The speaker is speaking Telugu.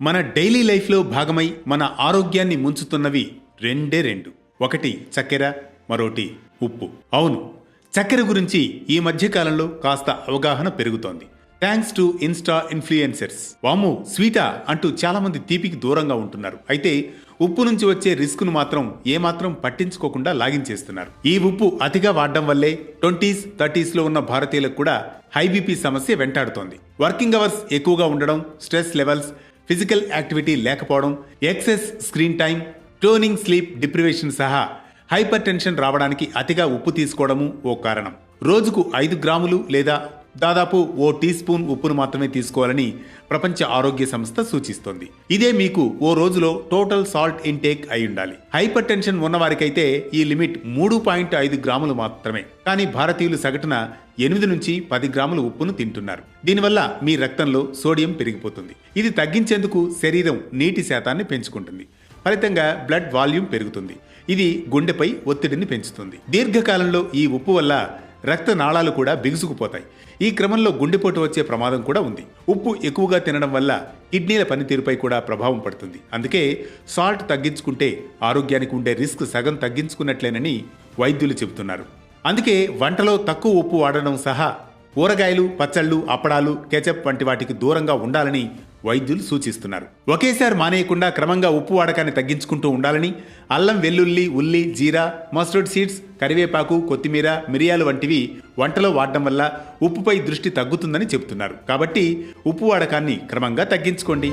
మన డైలీ లైఫ్లో భాగమై మన ఆరోగ్యాన్ని ముంచుతున్నవి రెండే రెండు. ఒకటి చక్కెర మరోటి ఉప్పు. అవును చక్కెర గురించి ఈ మధ్యకాలంలో కాస్త అవగాహన పెరుగుతోంది. థ్యాంక్స్ టు ఇన్స్టా ఇన్ఫ్లుయెన్సర్స్ వాము స్వీటా అంటూ చాలామంది తీపికి దూరంగా ఉంటున్నారు. అయితే ఉప్పు నుంచి వచ్చే రిస్క్ను మాత్రం ఏమాత్రం పట్టించుకోకుండా లాగించేస్తున్నారు. ఈ ఉప్పు అతిగా వాడడం వల్లే ట్వంటీస్ థర్టీస్లో ఉన్న భారతీయులకు కూడా హై బీపీ సమస్య వెంటాడుతోంది. వర్కింగ్ అవర్స్ ఎక్కువగా ఉండడం స్ట్రెస్ లెవెల్స్ ఫిజికల్ యాక్టివిటీ లేకపోవడం ఎక్సెస్ స్క్రీన్ టైం టోనింగ్ స్లీప్ డిప్రివేషన్ సహా హైపర్ టెన్షన్ రావడానికి అతిగా ఉప్పు తీసుకోవడము ఓ కారణం. రోజుకు ఐదు గ్రాములు లేదా దాదాపు ఓ టీ స్పూన్ ఉప్పును మాత్రమే తీసుకోవాలని ప్రపంచ ఆరోగ్య సంస్థ సూచిస్తోంది. ఇదే మీకు ఓ రోజులో టోటల్ సాల్ట్ ఇంటేక్ అయి ఉండాలి. హైపర్ టెన్షన్ ఉన్నవారికైతే ఈ లిమిట్ మూడు పాయింట్ ఐదు గ్రాములు మాత్రమే. కానీ భారతీయులు సగటున ఎనిమిది నుంచి పది గ్రాముల ఉప్పును తింటున్నారు. దీనివల్ల మీ రక్తంలో సోడియం పెరిగిపోతుంది. ఇది తగ్గించేందుకు శరీరం నీటి శాతాన్ని పెంచుకుంటుంది. ఫలితంగా బ్లడ్ వాల్యూమ్ పెరుగుతుంది. ఇది గుండెపై ఒత్తిడిని పెంచుతుంది. దీర్ఘకాలంలో ఈ ఉప్పు వల్ల రక్త నాళాలు కూడా బిగుసుకుపోతాయి. ఈ క్రమంలో గుండెపోటు వచ్చే ప్రమాదం కూడా ఉంది. ఉప్పు ఎక్కువగా తినడం వల్ల కిడ్నీల పనితీరుపై కూడా ప్రభావం పడుతుంది. అందుకే సాల్ట్ తగ్గించుకుంటే ఆరోగ్యానికి ఉండే రిస్క్ సగం తగ్గించుకున్నట్లేనని వైద్యులు చెబుతున్నారు. అందుకే వంటలో తక్కువ ఉప్పు వాడడం సహా కూరగాయలు పచ్చళ్ళు అప్పడాలు కెచప్ వంటి వాటికి దూరంగా ఉండాలని వైద్యులు సూచిస్తున్నారు. ఒకేసారి మానేయకుండా క్రమంగా ఉప్పు వాడకాన్ని తగ్గించుకుంటూ ఉండాలని అల్లం వెల్లుల్లి ఉల్లి జీరా మస్టర్డ్ సీడ్స్ కరివేపాకు కొత్తిమీర మిరియాలు వంటివి వంటలో వాడడం వల్ల ఉప్పుపై దృష్టి తగ్గుతుందని చెబుతున్నారు. కాబట్టి ఉప్పు వాడకాన్ని క్రమంగా తగ్గించుకోండి.